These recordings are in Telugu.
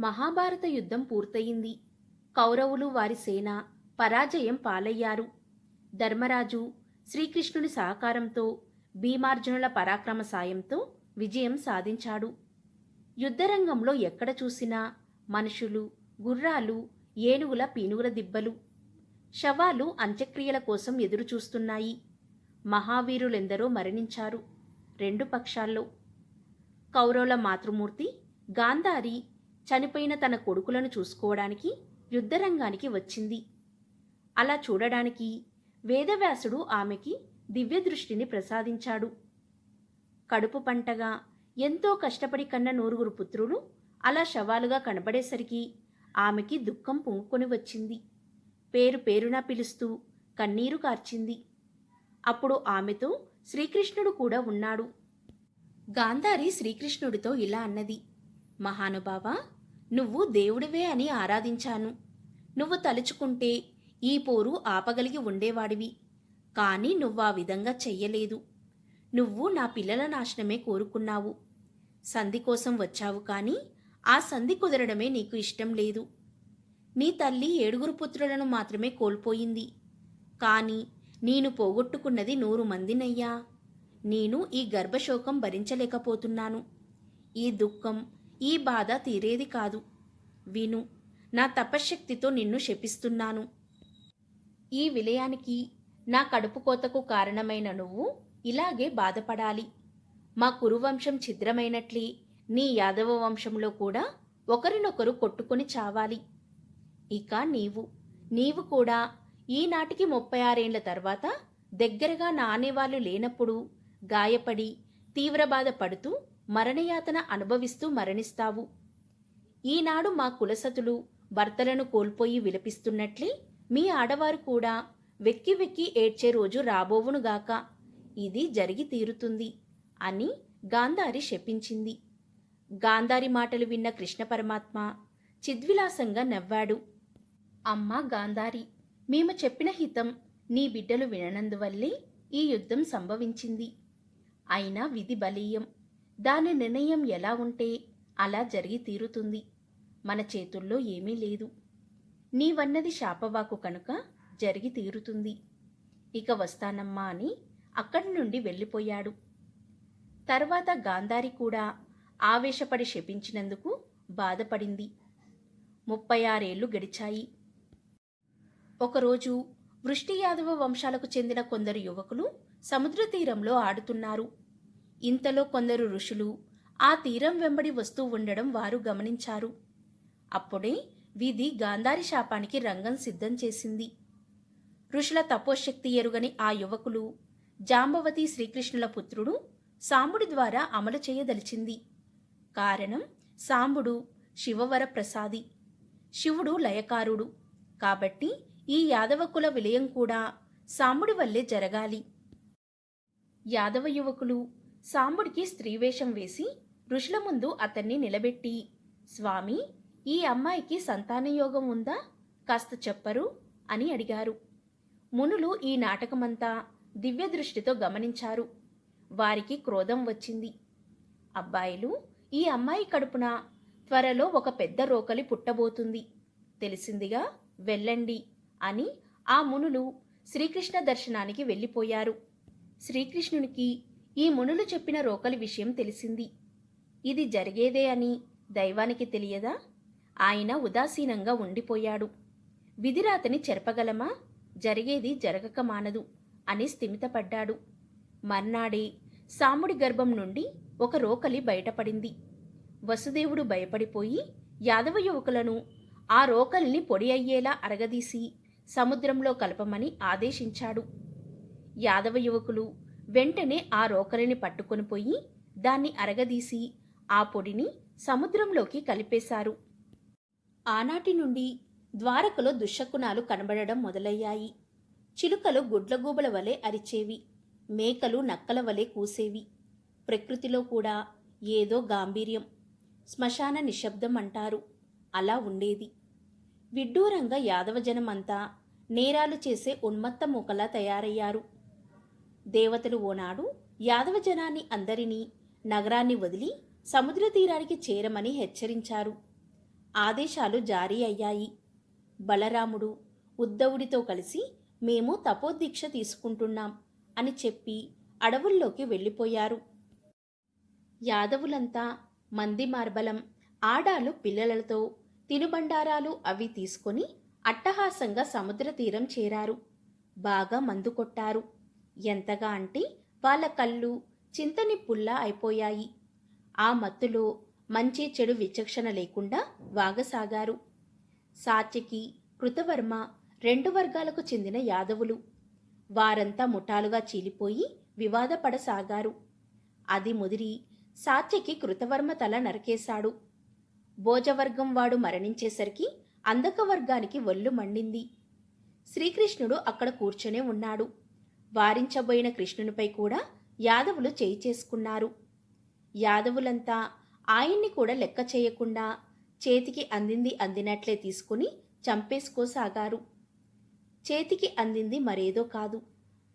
మహాభారత యుద్ధం పూర్తయింది. కౌరవులు వారి సేన పరాజయం పాలయ్యారు. ధర్మరాజు శ్రీకృష్ణుని సహకారంతో భీమార్జునుల పరాక్రమ సాయంతో విజయం సాధించాడు. యుద్ధరంగంలో ఎక్కడ చూసినా మనుషులు గుర్రాలు ఏనుగుల పీనుగుల దిబ్బలు శవాలు అంత్యక్రియల కోసం ఎదురుచూస్తున్నాయి. మహావీరులెందరో మరణించారు రెండు పక్షాల్లో. కౌరవుల మాతృమూర్తి గాంధారి చనిపోయిన తన కొడుకులను చూసుకోవడానికి యుద్ధరంగానికి వచ్చింది. అలా చూడడానికి వేదవ్యాసుడు ఆమెకి దివ్య దృష్టిని ప్రసాదించాడు. కడుపు పంటగా ఎంతో కష్టపడి కన్న నూరుగురు పుత్రులు అలా శవాలుగా కనబడేసరికి ఆమెకి దుఃఖం పొంగుకొని వచ్చింది. పేరు పేరున పిలుస్తూ కన్నీరు కార్చింది. అప్పుడు ఆమెతో శ్రీకృష్ణుడు కూడా ఉన్నాడు. గాంధారి శ్రీకృష్ణుడితో ఇలా అన్నది మహానుభావా నువ్వు దేవుడివే అని ఆరాధించాను. నువ్వు తలుచుకుంటే ఈ పోరు ఆపగలిగి ఉండేవాడివి. కానీ నువ్వు ఆ విధంగా చెయ్యలేదు. నువ్వు నా పిల్లల నాశనమే కోరుకున్నావు. సంధి కోసం వచ్చావు కానీ ఆ సంధి కుదరడమే నీకు ఇష్టం లేదు. నీ తల్లి ఏడుగురు పుత్రులను మాత్రమే కోల్పోయింది. కానీ నేను పోగొట్టుకున్నది నూరు మందినయ్యా. నేను ఈ గర్భశోకం భరించలేకపోతున్నాను. ఈ దుఃఖం ఈ బాధ తీరేది కాదు. విను నా తపశ్శక్తితో నిన్ను శపిస్తున్నాను. ఈ విలయానికి నా కడుపు కోతకు కారణమైన నువ్వు ఇలాగే బాధపడాలి. మా కురువంశం ఛిద్రమైనట్లే నీ యాదవ వంశంలో కూడా ఒకరినొకరు కొట్టుకుని చావాలి. ఇక నీవు నీవు కూడా ఈనాటికి ముప్పై ఆరేండ్ల తర్వాత దగ్గరగా నా అనేవాళ్ళు లేనప్పుడు గాయపడి తీవ్ర బాధ పడుతూ మరణయాతన అనుభవిస్తూ మరణిస్తావు. ఈనాడు మా కులసతులు భర్తలను కోల్పోయి విలపిస్తున్నట్లే మీ ఆడవారు కూడా వెక్కి వెక్కి ఏడ్చే రోజు రాబోవునుగాక ఇది జరిగి తీరుతుంది అని గాంధారి శపించింది. గాంధారి మాటలు విన్న కృష్ణ పరమాత్మ చిద్విలాసంగా నవ్వాడు. అమ్మా గాంధారి మేము చెప్పిన హితం నీ బిడ్డలు విననందువల్లే ఈ యుద్ధం సంభవించింది. అయినా విధి బలీయం. దాని నిర్ణయం ఎలా ఉంటే అలా జరిగి తీరుతుంది. మన చేతుల్లో ఏమీ లేదు. నీవన్నది శాపవాకు కనుక జరిగి తీరుతుంది. ఇక వస్తానమ్మా అని అక్కడి నుండి వెళ్ళిపోయాడు. తర్వాత గాంధారి కూడా ఆవేశపడి శపించినందుకు బాధపడింది. ముప్పై ఆరేళ్ళు గడిచాయి. ఒకరోజు వృష్టి యాదవ వంశాలకు చెందిన కొందరు యువకులు సముద్ర తీరంలో ఆడుతున్నారు. ఇంతలో కొందరు ఋషులు ఆ తీరం వెంబడి వస్తూ ఉండడం వారు గమనించారు. అప్పుడే వీధి గాంధారి శాపానికి రంగం సిద్ధం చేసింది. ఋషుల తపోశక్తి ఎరుగని ఆ యువకులు జాంబవతి శ్రీకృష్ణుల పుత్రుడు సాంబుడి ద్వారా అమలు చేయదలిచింది. కారణం సాంబుడు శివవర ప్రసాది శివుడు లయకారుడు. కాబట్టి ఈ యాదవ కుల విలయం కూడా సాంబుడి వల్లే జరగాలి. యాదవ యువకులు సాంబుడికి స్త్రీవేషం వేసి ఋషుల ముందు అతన్ని నిలబెట్టి స్వామి ఈ అమ్మాయికి సంతానయోగం ఉందా? కాస్త చెప్పరు అని అడిగారు. మునులు ఈ నాటకమంతా దివ్య దృష్టితో గమనించారు. వారికి క్రోధం వచ్చింది. అబ్బాయిలు ఈ అమ్మాయి కడుపున త్వరలో ఒక పెద్ద రోకలి పుట్టబోతుంది. తెలిసిందిగా వెళ్ళండి అని ఆ మునులు శ్రీకృష్ణ దర్శనానికి వెళ్ళిపోయారు. శ్రీకృష్ణునికి ఈ మునులు చెప్పిన రోకలి విషయం తెలిసింది. ఇది జరిగేదే అని దైవానికి తెలియదా? ఆయన ఉదాసీనంగా ఉండిపోయాడు. విధిరాతని చెరపగలమా? జరిగేది జరగక మానదు అని స్థిమితపడ్డాడు. మర్నాడే సాముడి గర్భం నుండి ఒక రోకలి బయటపడింది. వసుదేవుడు భయపడిపోయి యాదవ యువకులను ఆ రోకలిని పొడి అయ్యేలా అరగదీసి సముద్రంలో కలపమని ఆదేశించాడు. యాదవ యువకులు వెంటనే ఆ రోకలిని పట్టుకొని పోయి దాన్ని అరగదీసి ఆ పొడిని సముద్రంలోకి కలిపేశారు. ఆనాటి నుండి ద్వారకలో దుశ్శకునాలు కనబడడం మొదలయ్యాయి. చిలుకలు గుడ్లగూబల వలె అరిచేవి మేకలు నక్కల వలె కూసేవి. ప్రకృతిలో కూడా ఏదో గాంభీర్యం శ్మశాన నిశ్శబ్దం అంటారు. అలా ఉండేది. విడ్డూరంగా యాదవజనమంతా నేరాలు చేసే ఉన్మత్త మూకలా తయారయ్యారు. దేవతలు ఓనాడు యాదవ జనాన్ని అందరినీ నగరాన్ని వదిలి సముద్ర తీరానికి చేరమని హెచ్చరించారు. ఆదేశాలు జారీ అయ్యాయి. బలరాముడు ఉద్ధవుడితో కలిసి మేము తపోదీక్ష తీసుకుంటున్నాం అని చెప్పి అడవుల్లోకి వెళ్ళిపోయారు. యాదవులంతా మంది మార్బలం ఆడాలు పిల్లలతో తినుబండారాలు అవి తీసుకొని అట్టహాసంగా సముద్ర తీరం చేరారు. బాగా మందు కొట్టారు. ఎంతగా అంటే వాళ్ళ కళ్ళు చింతని పుల్లా అయిపోయాయి. ఆ మత్తులో మంచి చెడు విచక్షణ లేకుండా వాగసాగారు. సాత్యకి కృతవర్మ రెండు వర్గాలకు చెందిన యాదవులు. వారంతా ముఠాలుగా చీలిపోయి వివాదపడసాగారు. అది ముదిరి సాత్యకి కృతవర్మ తల నరికేశాడు. భోజవర్గం వాడు మరణించేసరికి అందకవర్గానికి ఒళ్ళు మండింది. శ్రీకృష్ణుడు అక్కడ కూర్చొనే ఉన్నాడు. వారించబోయిన కృష్ణునిపై కూడా యాదవులు చేయి చేసుకున్నారు. యాదవులంతా ఆయన్ని కూడా లెక్క చేయకుండా చేతికి అందింది అందినట్లే తీసుకుని చంపేసుకోసాగారు. చేతికి అందింది మరేదో కాదు.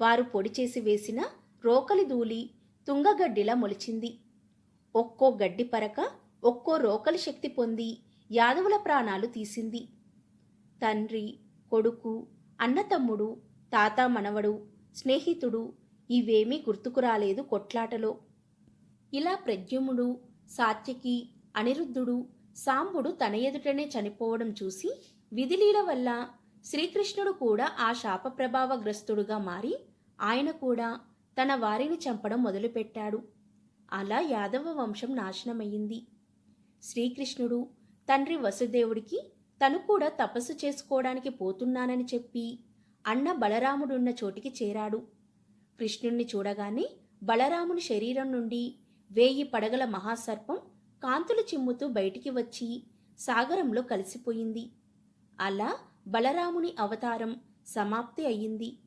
వారు పొడి చేసి వేసిన రోకలి దూలి తుంగగడ్డిలా మొలిచింది. ఒక్కో గడ్డి పరక ఒక్కో రోకలి శక్తి పొంది యాదవుల ప్రాణాలు తీసింది. తండ్రి కొడుకు అన్నతమ్ముడు తాత మనవడు స్నేహితుడు ఇవేమీ గుర్తుకు రాలేదు కొట్లాటలో. ఇలా ప్రద్యుమ్నుడు సాత్యకి అనిరుద్ధుడు సాంబుడు తన ఎదుటనే చనిపోవడం చూసి విధిలీల వల్ల శ్రీకృష్ణుడు కూడా ఆ శాప ప్రభావగ్రస్తుడుగా మారి ఆయన కూడా తన వారిని చంపడం మొదలుపెట్టాడు. అలా యాదవ వంశం నాశనమయ్యింది. శ్రీకృష్ణుడు తండ్రి వసుదేవుడికి తను కూడా తపస్సు చేసుకోవడానికి పోతున్నానని చెప్పి అన్న బలరాముడున్న చోటికి చేరాడు. కృష్ణుణ్ణి చూడగానే బలరాముని శరీరం నుండి వేయి పడగల మహాసర్పం కాంతులు చిమ్ముతూ బయటికి వచ్చి సాగరంలో కలిసిపోయింది. అలా బలరాముని అవతారం సమాప్తి అయ్యింది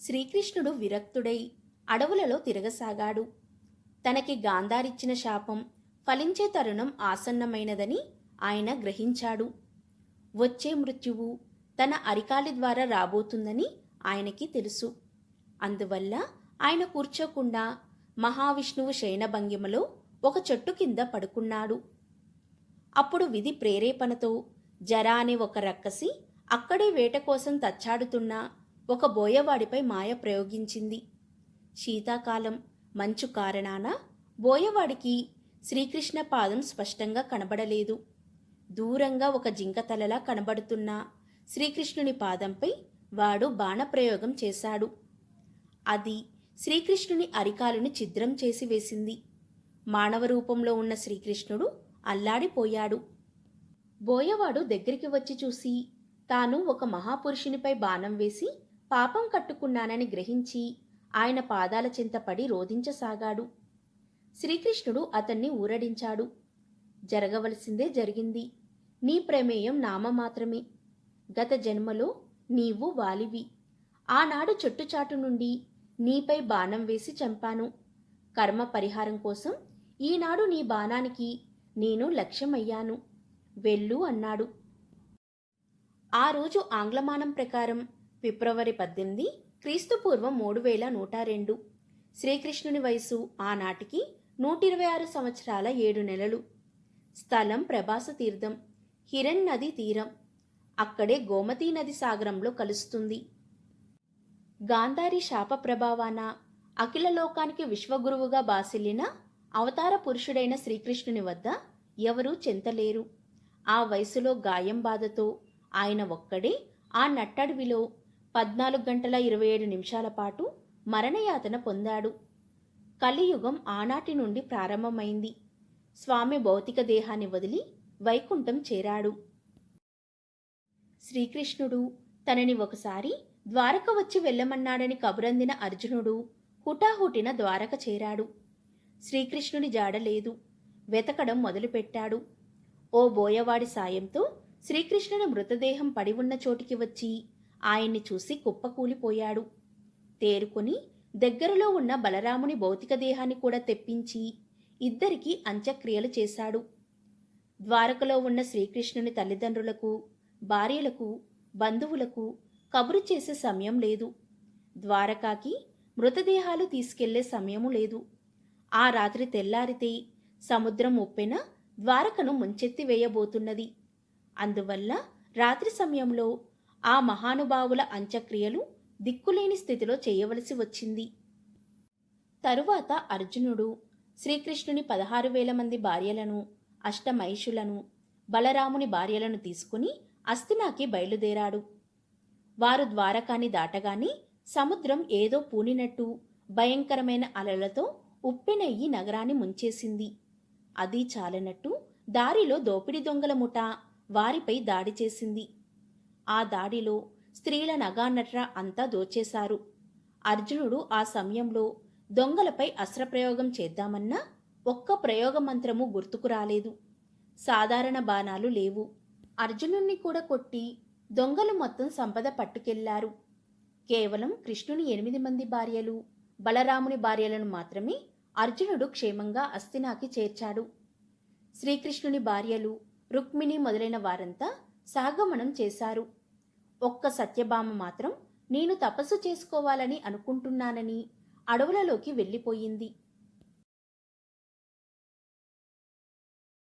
శ్రీకృష్ణుడు విరక్తుడై అడవులలో తిరగసాగాడు. తనకి గాంధారిచ్చిన శాపం ఫలించే తరుణం ఆసన్నమైనదని ఆయన గ్రహించాడు. వచ్చే మృత్యువు తన అరికాలి ద్వారా రాబోతుందని ఆయనకి తెలుసు. అందువల్ల ఆయన కూర్చోకుండా మహావిష్ణువు శయనభంగిమలో ఒక చెట్టు కింద పడుకున్నాడు. అప్పుడు విధి ప్రేరేపణతో జరా అనే ఒక రక్కసి అక్కడే వేట కోసం తచ్చాడుతున్న ఒక బోయవాడిపై మాయ ప్రయోగించింది. శీతాకాలం మంచు కారణాన బోయవాడికి శ్రీకృష్ణ పాదం స్పష్టంగా కనబడలేదు. దూరంగా ఒక జింక తలలా కనబడుతున్నా శ్రీకృష్ణుని పాదంపై వాడు బాణప్రయోగం చేశాడు. అది శ్రీకృష్ణుని అరికాలను ఛిద్రం చేసి వేసింది. మానవ రూపంలో ఉన్న శ్రీకృష్ణుడు అల్లాడిపోయాడు. బోయవాడు దగ్గరికి వచ్చి చూసి తాను ఒక మహాపురుషునిపై బాణం వేసి పాపం కట్టుకున్నానని గ్రహించి ఆయన పాదాల చింతపడి రోధించసాగాడు. శ్రీకృష్ణుడు అతన్ని ఊరడించాడు. జరగవలసిందే జరిగింది. నీ ప్రమేయం నామమాత్రమే. గత జన్మలో నీవు వాలివి. ఆనాడు చెట్టుచాటు నుండి నీపై బాణం వేసి చంపాను. కర్మ పరిహారం కోసం ఈనాడు నీ బాణానికి నేను లక్ష్యమయ్యాను. వెళ్ళు అన్నాడు. ఆ రోజు ఆంగ్లమానం ప్రకారం ఫిబ్రవరి పద్దెనిమిది క్రీస్తుపూర్వం మూడు వేల నూట రెండు. శ్రీకృష్ణుని వయసు ఆనాటికి నూట ఇరవై ఆరు సంవత్సరాల ఏడు నెలలు. స్థలం ప్రభాస తీర్థం హిరణ్ నది తీరం. అక్కడే గోమతీ నది సాగరంలో కలుస్తుంది. గాంధారి శాప ప్రభావాన అఖిల లోకానికి విశ్వగురువుగా బాసిల్లిన అవతార పురుషుడైన శ్రీకృష్ణుని వద్ద ఎవరూ చెంతలేరు. ఆ వయసులో గాయం బాధతో ఆయన ఒక్కడే ఆ నట్టడవిలో పద్నాలుగు గంటల ఇరవై ఏడు నిమిషాల పాటు మరణయాతన పొందాడు. కలియుగం ఆనాటి నుండి ప్రారంభమైంది. స్వామి భౌతిక దేహాన్ని వదిలి వైకుంఠం చేరాడు. శ్రీకృష్ణుడు తనని ఒకసారి ద్వారక వచ్చి వెళ్ళమన్నాడని కబురందిన అర్జునుడు హుటాహుటిన ద్వారక చేరాడు. శ్రీకృష్ణుని జాడలేదు వెతకడం మొదలుపెట్టాడు. ఓ బోయవాడి సాయంతో శ్రీకృష్ణుని మృతదేహం పడి ఉన్న చోటికి వచ్చి ఆయన్ని చూసి కుప్పకూలిపోయాడు. తేరుకొని దగ్గరలో ఉన్న బలరాముని భౌతిక దేహాన్ని కూడా తెప్పించి ఇద్దరికీ అంత్యక్రియలు చేశాడు. ద్వారకలో ఉన్న శ్రీకృష్ణుని తల్లిదండ్రులకు భార్యలకు బంధువులకు కబురు చేసే సమయం లేదు. ద్వారకాకి మృతదేహాలు తీసుకెళ్ళే సమయము లేదు. ఆ రాత్రి తెల్లారితే సముద్రం ఉప్పెన ద్వారకను ముంచెత్తి వేయబోతున్నది. అందువల్ల రాత్రి సమయంలో ఆ మహానుభావుల అంత్యక్రియలు దిక్కులేని స్థితిలో చేయవలసి వచ్చింది. తరువాత అర్జునుడు శ్రీకృష్ణుని పదహారు వేల మంది భార్యలను అష్టమైషులను బలరాముని భార్యలను తీసుకుని అస్థినాకి బయలుదేరాడు. వారు ద్వారకాని దాటగానే సముద్రం ఏదో పూనినట్టు భయంకరమైన అలలతో ఉప్పెనయ్యి నగరాన్ని ముంచేసింది. అది చాలనట్టు దారిలో దోపిడి దొంగల ముఠ వారిపై దాడి చేసింది. ఆ దాడిలో స్త్రీల నగానట్ర అంతా దోచేశారు. అర్జునుడు ఆ సమయంలో దొంగలపై అస్త్రప్రయోగం చేద్దామన్నా ఒక్క ప్రయోగ మంత్రము గుర్తుకు రాలేదు. సాధారణ బాణాలు లేవు. అర్జునుణ్ణి కూడా కొట్టి దొంగలు మొత్తం సంపద పట్టుకెళ్ళారు. కేవలం కృష్ణుని ఎనిమిది మంది భార్యలు బలరాముని భార్యలను మాత్రమే అర్జునుడు క్షేమంగా అస్థినాకి చేర్చాడు. శ్రీకృష్ణుని భార్యలు రుక్మిణి మొదలైన వారంతా సాగమనం చేశారు. ఒక్క సత్యభామ మాత్రం నేను తపస్సు చేసుకోవాలని అనుకుంటున్నానని అడవులలోకి వెళ్ళిపోయింది.